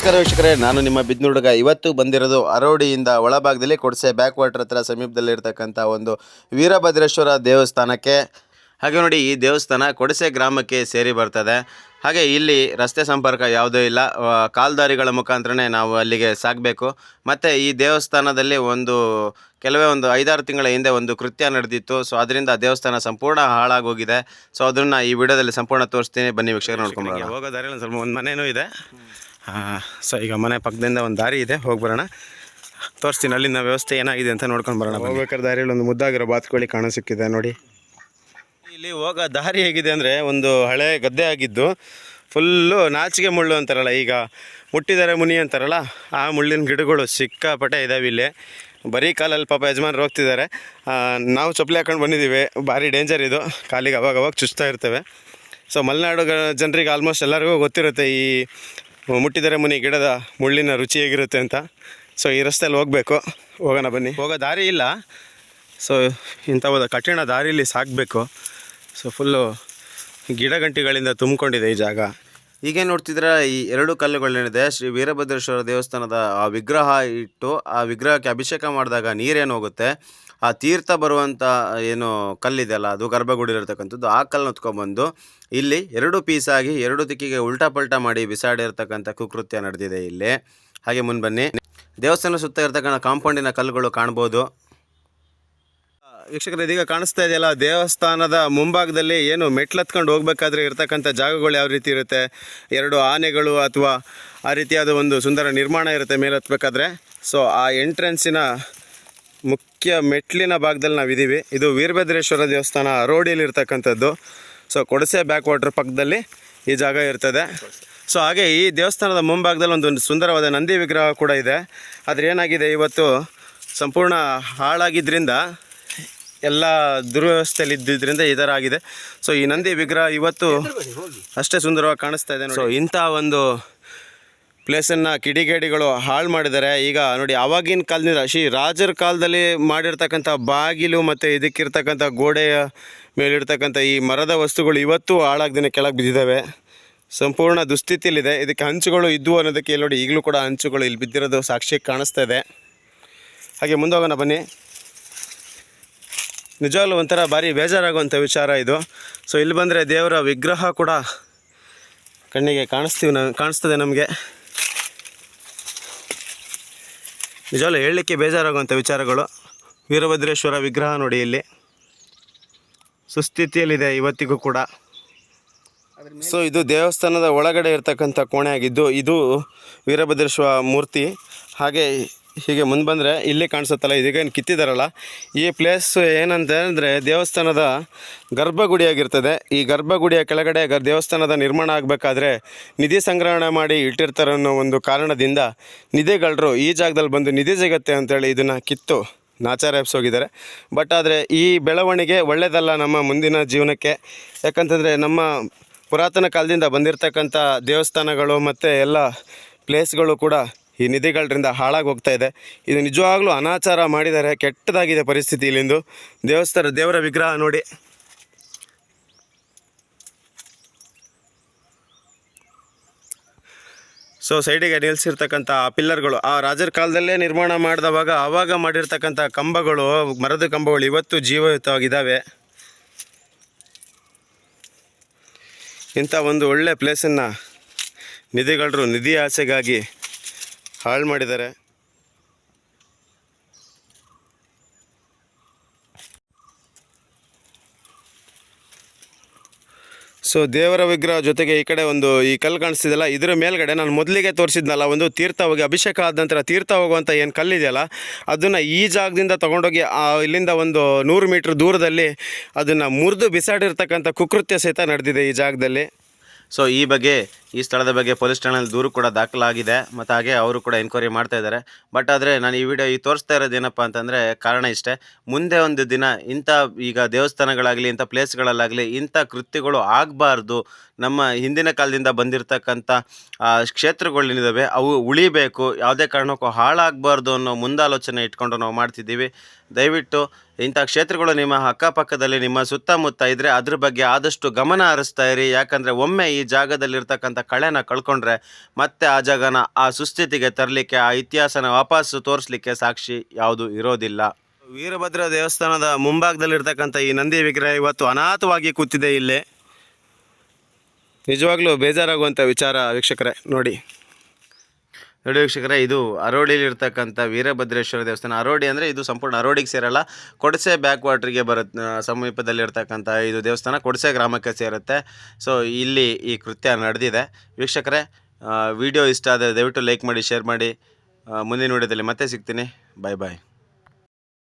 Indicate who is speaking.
Speaker 1: ನಮಸ್ಕಾರ ವೀಕ್ಷಕರೇ ನಾನು ನಿಮ್ಮ ಬಿದ್ನುಡುಗ ಇವತ್ತು ಬಂದಿರೋದು ಅರೋಡಿಯಿಂದ ಒಳಭಾಗದಲ್ಲಿ ಕೊಡಸೆ ಬ್ಯಾಕ್ ವಾಟರ್ ಹತ್ರ ಸಮೀಪದಲ್ಲಿರ್ತಕ್ಕಂಥ ಒಂದು ವೀರಭದ್ರೇಶ್ವರ ದೇವಸ್ಥಾನಕ್ಕೆ. ಹಾಗೆ ನೋಡಿ ಈ ದೇವಸ್ಥಾನ ಕೊಡಸೆ ಗ್ರಾಮಕ್ಕೆ ಸೇರಿ ಬರ್ತದೆ. ಹಾಗೆ ಇಲ್ಲಿ ರಸ್ತೆ ಸಂಪರ್ಕ ಯಾವುದೂ ಇಲ್ಲ. ಕಾಲ್ದಾರಿಗಳ ಮುಖಾಂತರನೇ ನಾವು ಅಲ್ಲಿಗೆ ಸಾಗಬೇಕು. ಮತ್ತು ಈ ದೇವಸ್ಥಾನದಲ್ಲಿ ಒಂದು ಕೆಲವೇ ಒಂದು ಐದಾರು ತಿಂಗಳ ಹಿಂದೆ ಒಂದು ಕೃತ್ಯ ನಡೆದಿತ್ತು. ಸೊ ಅದರಿಂದ ದೇವಸ್ಥಾನ ಸಂಪೂರ್ಣ ಹಾಳಾಗೋಗಿದೆ. ಸೊ ಅದನ್ನು ಈ ವಿಡಿಯೋದಲ್ಲಿ ಸಂಪೂರ್ಣ ತೋರಿಸ್ತೀನಿ. ಬನ್ನಿ ವೀಕ್ಷಕರು ನೋಡ್ಕೊಂಡು ಹೋಗೋ ದಾರಿಯಲ್ಲಿ ಸ್ವಲ್ಪ ಒಂದು ಮನೇನೂ ಇದೆ. ಸೊ ಈಗ ಮನೆ ಪಕ್ಕದಿಂದ ಒಂದು ದಾರಿ ಇದೆ ಹೋಗಿ ಬರೋಣ ತೋರಿಸ್ತೀನಿ ಅಲ್ಲಿನ ವ್ಯವಸ್ಥೆ ಏನಾಗಿದೆ ಅಂತ ನೋಡ್ಕೊಂಡು ಬರೋಣ ಹೋಗ್ಬೇಕಾದ್ರೆ ದಾರಿಯಲ್ಲಿ ಒಂದು ಮುದ್ದಾಗಿರೋ ಬಾತುಕೋಳಿ ಕಾಣ ಸಿಕ್ಕಿದೆ ನೋಡಿ. ಇಲ್ಲಿ ಹೋಗೋ ದಾರಿ ಹೇಗಿದೆ ಅಂದರೆ ಒಂದು ಹಳೆ ಗದ್ದೆ ಆಗಿದ್ದು ಫುಲ್ಲು ನಾಚಿಗೆ ಮುಳ್ಳು ಅಂತಾರಲ್ಲ ಈಗ ಮುಟ್ಟಿದ್ದಾರೆ ಮುನಿ ಅಂತಾರಲ್ಲ ಆ ಮುಳ್ಳಿನ ಗಿಡಗಳು ಸಿಕ್ಕಾಪಟ್ಟೆ ಇದ್ದಾವೆ ಇಲ್ಲಿ. ಬರೀ ಕಾಲಲ್ಲಿ ಪಾಪ ಯಜಮಾನ್ರು ಹೋಗ್ತಿದ್ದಾರೆ. ನಾವು ಚಪ್ಪಲಿ ಹಾಕೊಂಡು ಬಂದಿದ್ದೀವಿ ಭಾರಿ ಡೇಂಜರ್ ಇದು. ಕಾಲಿಗೆ ಅವಾಗ ಅವಾಗ ಚುಚ್ತಾ ಇರ್ತವೆ. ಸೊ ಮಲೆನಾಡು ಜನರಿಗೆ ಆಲ್ಮೋಸ್ಟ್ ಎಲ್ಲರಿಗೂ ಗೊತ್ತಿರುತ್ತೆ ಈ ಮುಟ್ಟಿದರೆ ಮುನಿ ಗಿಡದ ಮುಳ್ಳಿನ ರುಚಿ ಹೇಗಿರುತ್ತೆ ಅಂತ. ಸೊ ಈ ರಸ್ತೆಯಲ್ಲಿ ಹೋಗಬೇಕು. ಹೋಗೋಣ ಬನ್ನಿ. ಹೋಗೋ ದಾರಿ ಇಲ್ಲ. ಸೊ ಇಂಥ ಒಂದು ಕಠಿಣ ದಾರಿಯಲ್ಲಿ ಸಾಕಬೇಕು. ಸೊ ಫುಲ್ಲು ಗಿಡ ಗಂಟಿಗಳಿಂದ ತುಂಬಿಕೊಂಡಿದೆ ಈ ಜಾಗ. ಈಗೇನು ನೋಡ್ತಿದ್ರೆ ಈ ಎರಡು ಕಲ್ಲುಗಳೇನಿದೆ ಶ್ರೀ ವೀರಭದ್ರೇಶ್ವರ ದೇವಸ್ಥಾನದ ಆ ವಿಗ್ರಹ ಇಟ್ಟು ಆ ವಿಗ್ರಹಕ್ಕೆ ಅಭಿಷೇಕ ಮಾಡಿದಾಗ ನೀರೇನು ಹೋಗುತ್ತೆ? ಆ ತೀರ್ಥ ಬರುವಂಥ ಏನು ಕಲ್ಲಿದೆಯಲ್ಲ, ಅದು ಗರ್ಭಗುಡಿಲಿರ್ತಕ್ಕಂಥದ್ದು ಆ ಕಲ್ಲನ್ನು ಹೊತ್ಕೊಂಡ್ಬಂದು ಇಲ್ಲಿ ಎರಡು ಪೀಸಾಗಿ ಎರಡು ದಿಕ್ಕಿಗೆ ಉಲ್ಟಾ ಪಲ್ಟಾ ಮಾಡಿ ಬಿಸಾಡಿರ್ತಕ್ಕಂಥ ಕುಕೃತ್ಯ ನಡೆದಿದೆ ಇಲ್ಲಿ. ಹಾಗೆ ಮುನ್ ಬನ್ನಿ. ದೇವಸ್ಥಾನ ಸುತ್ತ ಇರತಕ್ಕಂಥ ಕಾಂಪೌಂಡಿನ ಕಲ್ಲುಗಳು ಕಾಣ್ಬೋದು. ವೀಕ್ಷಕರು, ಇದೀಗ ಕಾಣಿಸ್ತಾ ಇದೆಯಲ್ಲ, ದೇವಸ್ಥಾನದ ಮುಂಭಾಗದಲ್ಲಿ ಏನು ಮೆಟ್ಲು ಹತ್ಕೊಂಡು ಹೋಗ್ಬೇಕಾದ್ರೆ ಇರ್ತಕ್ಕಂಥ ಜಾಗಗಳು ಯಾವ ರೀತಿ ಇರುತ್ತೆ? ಎರಡು ಆನೆಗಳು ಅಥವಾ ಆ ರೀತಿಯಾದ ಒಂದು ಸುಂದರ ನಿರ್ಮಾಣ ಇರುತ್ತೆ ಮೇಲೆ ಹತ್ಬೇಕಾದ್ರೆ ಸೊ ಆ ಎಂಟ್ರೆನ್ಸಿನ ಮುಖ್ಯ ಮೆಟ್ಲಿನ ಭಾಗದಲ್ಲಿ ನಾವಿದ್ದೀವಿ. ಇದು ವೀರಭದ್ರೇಶ್ವರ ದೇವಸ್ಥಾನ ರೋಡಿಯಲ್ಲಿ ಇರ್ತಕ್ಕಂಥದ್ದು. ಸೊ ಕೊಡಸೆ ಬ್ಯಾಕ್ ವಾಟರ್ ಪಕ್ಕದಲ್ಲಿ ಈ ಜಾಗ ಇರ್ತದೆ. ಸೊ ಹಾಗೆ ಈ ದೇವಸ್ಥಾನದ ಮುಂಭಾಗದಲ್ಲಿ ಒಂದು ಸುಂದರವಾದ ನಂದಿ ವಿಗ್ರಹ ಕೂಡ ಇದೆ. ಆದರೆ ಏನಾಗಿದೆ ಇವತ್ತು ಸಂಪೂರ್ಣ ಹಾಳಾಗಿದ್ದರಿಂದ ಎಲ್ಲ ದುರ್ವ್ಯವಸ್ಥೆಯಲ್ಲಿ ಇದ್ದಿದ್ದರಿಂದ ಈ ಥರ ಆಗಿದೆ. ಸೊ ಈ ನಂದಿ ವಿಗ್ರಹ ಇವತ್ತು ಅಷ್ಟೇ ಸುಂದರವಾಗಿ ಕಾಣಿಸ್ತಾ ಇದೆ ಸೊ ಇಂಥ ಒಂದು ಪ್ಲೇಸನ್ನು ಕಿಡಿಗೇಡಿಗಳು ಹಾಳು ಮಾಡಿದ್ದಾರೆ. ಈಗ ನೋಡಿ ಆವಾಗಿನ ಕಾಲದಿಂದ ಶ್ರೀ ರಾಜರ ಕಾಲದಲ್ಲಿ ಮಾಡಿರ್ತಕ್ಕಂಥ ಬಾಗಿಲು ಮತ್ತು ಇದಕ್ಕಿರ್ತಕ್ಕಂಥ ಗೋಡೆಯ ಮೇಲಿರ್ತಕ್ಕಂಥ ಈ ಮರದ ವಸ್ತುಗಳು ಇವತ್ತು ಹಾಳಾಗ್ದೇ ಕೆಳಗೆ ಬಿದ್ದಿದ್ದಾವೆ. ಸಂಪೂರ್ಣ ದುಸ್ಥಿತಿಯಲ್ಲಿದೆ. ಇದಕ್ಕೆ ಹಂಚುಗಳು ಇದ್ದವು ಅನ್ನೋದಕ್ಕೆ ನೋಡಿ, ಈಗಲೂ ಕೂಡ ಹಂಚುಗಳು ಇಲ್ಲಿ ಬಿದ್ದಿರೋದು ಸಾಕ್ಷಿ ಕಾಣಿಸ್ತಾ ಇದೆ. ಹಾಗೆ ಮುಂದೋಗೋಣ ಬನ್ನಿ. ನಿಜವಾಗ್ಲೂ ಒಂಥರ ಭಾರಿ ಬೇಜಾರಾಗುವಂಥ ವಿಚಾರ ಇದು. ಸೊ ಇಲ್ಲಿ ಬಂದರೆ ದೇವರ ವಿಗ್ರಹ ಕೂಡ ಕಣ್ಣಿಗೆ ಕಾಣಿಸ್ತೀವಿ ನ, ಕಾಣಿಸ್ತದೆ ನಮಗೆ. ನಿಜವಾಗ್ಲೂ ಹೇಳಲಿಕ್ಕೆ ಬೇಜಾರಾಗುವಂಥ ವಿಚಾರಗಳು. ವೀರಭದ್ರೇಶ್ವರ ವಿಗ್ರಹ ನೋಡಿ ಇಲ್ಲಿ. ಸುಸ್ಥಿತಿಯಲ್ಲಿದೆ ಇವತ್ತಿಗೂ ಕೂಡ. ಸೊ ಇದು ದೇವಸ್ಥಾನದ ಒಳಗಡೆ ಇರತಕ್ಕಂಥ ಕೋಣೆ ಆಗಿದ್ದು ಇದು ವೀರಭದ್ರೇಶ್ವರ ಮೂರ್ತಿ. ಹಾಗೆ ಹೀಗೆ ಮುಂದೆ ಬಂದರೆ ಇಲ್ಲಿ ಕಾಣಿಸುತ್ತಲ್ಲ ಇದೀಗೇನು ಕಿತ್ತಿದ್ದಾರಲ್ಲ ಈ ಪ್ಲೇಸ್ ಏನಂತ ಅಂದರೆ ದೇವಸ್ಥಾನದ ಗರ್ಭಗುಡಿಯಾಗಿರ್ತದೆ. ಈ ಗರ್ಭಗುಡಿಯ ಕೆಳಗಡೆ ಗ ದೇವಸ್ಥಾನದ ನಿರ್ಮಾಣ ಆಗಬೇಕಾದ್ರೆ ನಿಧಿ ಸಂಗ್ರಹಣೆ ಮಾಡಿ ಇಟ್ಟಿರ್ತಾರೆ ಅನ್ನೋ ಒಂದು ಕಾರಣದಿಂದ ನಿಧಿಗಳರು ಈ ಜಾಗದಲ್ಲಿ ಬಂದು ನಿಧಿ ಸಿಗುತ್ತೆ ಅಂತೇಳಿ ಇದನ್ನು ಕಿತ್ತು ನಾಚಾರ ಎಬ್ಸೋಗಿದ್ದಾರೆ ಬಟ್ ಆದರೆ ಈ ಬೆಳವಣಿಗೆ ಒಳ್ಳೆಯದಲ್ಲ ನಮ್ಮ ಮುಂದಿನ ಜೀವನಕ್ಕೆ. ಯಾಕಂತಂದರೆ ನಮ್ಮ ಪುರಾತನ ಕಾಲದಿಂದ ಬಂದಿರತಕ್ಕಂಥ ದೇವಸ್ಥಾನಗಳು ಮತ್ತು ಎಲ್ಲ ಪ್ಲೇಸ್ಗಳು ಕೂಡ ಈ ನಿಧಿಗಳಿಂದ ಹಾಳಾಗಿ ಹೋಗ್ತಾ ಇದೆ. ಇದು ನಿಜವಾಗ್ಲೂ ಅನಾಚಾರ ಮಾಡಿದ್ದಾರೆ ಕೆಟ್ಟದಾಗಿದೆ ಪರಿಸ್ಥಿತಿ ಇಲ್ಲಿಂದು. ದೇವಸ್ಥಾನ ದೇವರ ವಿಗ್ರಹ ನೋಡಿ. ಸೊ ಸೈಡಿಗೆ ನಿಲ್ಲಿಸಿರ್ತಕ್ಕಂಥ ಆ ಪಿಲ್ಲರ್ಗಳು, ಆ ರಾಜರ ಕಾಲದಲ್ಲೇ ನಿರ್ಮಾಣ ಮಾಡಿದವಾಗ ಆವಾಗ ಮಾಡಿರ್ತಕ್ಕಂಥ ಕಂಬಗಳು, ಮರದ ಕಂಬಗಳು ಇವತ್ತು ಜೀವಯುತವಾಗಿದ್ದಾವೆ ಇಂಥ ಒಂದು ಒಳ್ಳೆ ಪ್ಲೇಸನ್ನು ನಿಧಿಗಳರು ನಿಧಿ ಆಸೆಗಾಗಿ ಹಾಳು ಮಾಡಿದ್ದಾರೆ. ಸೊ ದೇವರ ವಿಗ್ರಹ ಜೊತೆಗೆ ಈ ಕಡೆ ಒಂದು ಈ ಕಲ್ಲು ಕಾಣಿಸ್ತಿದೆಯಲ್ಲ? ಇದರ ಮೇಲ್ಗಡೆ ನಾನು ಮೊದಲಿಗೆ ತೋರಿಸಿದ್ನಲ್ಲ, ಒಂದು ತೀರ್ಥ ಹೋಗಿ ಅಭಿಷೇಕ ಆದ ನಂತರ ತೀರ್ಥ ಹೋಗುವಂಥ ಏನು ಕಲ್ಲಿದೆಯಲ್ಲ ಅದನ್ನು ಈ ಜಾಗದಿಂದ ತೊಗೊಂಡೋಗಿ ಇಲ್ಲಿಂದ ಒಂದು ನೂರು ಮೀಟ್ರ್ ದೂರದಲ್ಲಿ ಅದನ್ನು ಮುರಿದು ಬಿಸಾಡಿರ್ತಕ್ಕಂಥ ಕುಕೃತ್ಯ ಸಹಿತ ನಡೆದಿದೆ ಈ ಜಾಗದಲ್ಲಿ. ಸೊ ಈ ಬಗ್ಗೆ ಈ ಸ್ಥಳದ ಬಗ್ಗೆ ಪೊಲೀಸ್ ಠಾಣೆಯಲ್ಲಿ ದೂರು ಕೂಡ ದಾಖಲಾಗಿದೆ. ಮತ್ತು ಹಾಗೆ ಅವರು ಕೂಡ ಎನ್ಕ್ವೈರಿ ಮಾಡ್ತಾ ಇದ್ದಾರೆ. ಬಟ್ ಆದರೆ ನಾನು ಈ ವಿಡಿಯೋ ಈ ತೋರಿಸ್ತಾ ಇರೋದು ಏನಪ್ಪ ಅಂತಂದರೆ ಕಾರಣ ಇಷ್ಟೇ. ಮುಂದೆ ಒಂದು ದಿನ ಇಂಥ ಈಗ ದೇವಸ್ಥಾನಗಳಾಗಲಿ, ಇಂಥ ಪ್ಲೇಸ್ಗಳಲ್ಲಾಗಲಿ ಇಂಥ ಕೃತ್ಯಗಳು ಆಗಬಾರ್ದು. ನಮ್ಮ ಹಿಂದಿನ ಕಾಲದಿಂದ ಬಂದಿರತಕ್ಕಂಥ ಕ್ಷೇತ್ರಗಳೇನಿದ್ದಾವೆ ಅವು ಉಳಿಬೇಕು. ಯಾವುದೇ ಕಾರಣಕ್ಕೂ ಹಾಳಾಗಬಾರ್ದು ಅನ್ನೋ ಮುಂದಾಲೋಚನೆ ಇಟ್ಕೊಂಡು ನಾವು ಮಾಡ್ತಿದ್ದೀವಿ. ದಯವಿಟ್ಟು ಇಂಥ ಕ್ಷೇತ್ರಗಳು ನಿಮ್ಮ ಅಕ್ಕಪಕ್ಕದಲ್ಲಿ, ನಿಮ್ಮ ಸುತ್ತಮುತ್ತ ಇದ್ದರೆ ಅದ್ರ ಬಗ್ಗೆ ಆದಷ್ಟು ಗಮನ ಹರಿಸ್ತಾ ಇರಿ. ಯಾಕಂದರೆ ಒಮ್ಮೆ ಈ ಜಾಗದಲ್ಲಿರ್ತಕ್ಕಂಥ ಕಳೆನ ಕಳ್ಕೊಂಡ್ರೆ ಮತ್ತೆ ಆ ಜಾಗನ ಆ ಸುಸ್ಥಿತಿಗೆ ತರಲಿಕ್ಕೆ, ಆ ಇತಿಹಾಸನ ವಾಪಸ್ಸು ತೋರಿಸ್ಲಿಕ್ಕೆ ಸಾಕ್ಷಿ ಯಾವುದು ಇರೋದಿಲ್ಲ. ವೀರಭದ್ರ ದೇವಸ್ಥಾನದ ಮುಂಭಾಗದಲ್ಲಿರ್ತಕ್ಕಂಥ ಈ ನಂದಿ ವಿಗ್ರಹ ಇವತ್ತು ಅನಾಥವಾಗಿ ಕೂತಿದೆ ಇಲ್ಲಿ. ನಿಜವಾಗ್ಲೂ ಬೇಜಾರಾಗುವಂಥ ವಿಚಾರ ವೀಕ್ಷಕರೇ, ನೋಡಿ. ನೋಡಿ ವೀಕ್ಷಕರೇ, ಇದು ಅರೋಡಿಲಿರ್ತಕ್ಕಂಥ ವೀರಭದ್ರೇಶ್ವರ ದೇವಸ್ಥಾನ. ಅರೋಡಿ ಅಂದರೆ ಇದು ಸಂಪೂರ್ಣ ಅರೋಡಿಗೆ ಸೇರಲ್ಲ, ಕೊಡಸೆ ಬ್ಯಾಕ್ ವಾಟ್ರಿಗೆ ಬರುತ್ತೆ ಸಮೀಪದಲ್ಲಿರ್ತಕ್ಕಂಥ ಇದು ದೇವಸ್ಥಾನ, ಕೊಡಸೆ ಗ್ರಾಮಕ್ಕೆ ಸೇರುತ್ತೆ. ಸೊ ಇಲ್ಲಿ ಈ ಕೃತ್ಯ ನಡೆದಿದೆ. ವೀಕ್ಷಕರೇ ವಿಡಿಯೋ ಇಷ್ಟ ಆದರೆ ದಯವಿಟ್ಟು ಲೈಕ್ ಮಾಡಿ, ಶೇರ್ ಮಾಡಿ. ಮುಂದಿನ ವಿಡಿಯೋದಲ್ಲಿ ಮತ್ತೆ ಸಿಗ್ತೀನಿ. ಬಾಯ್ ಬಾಯ್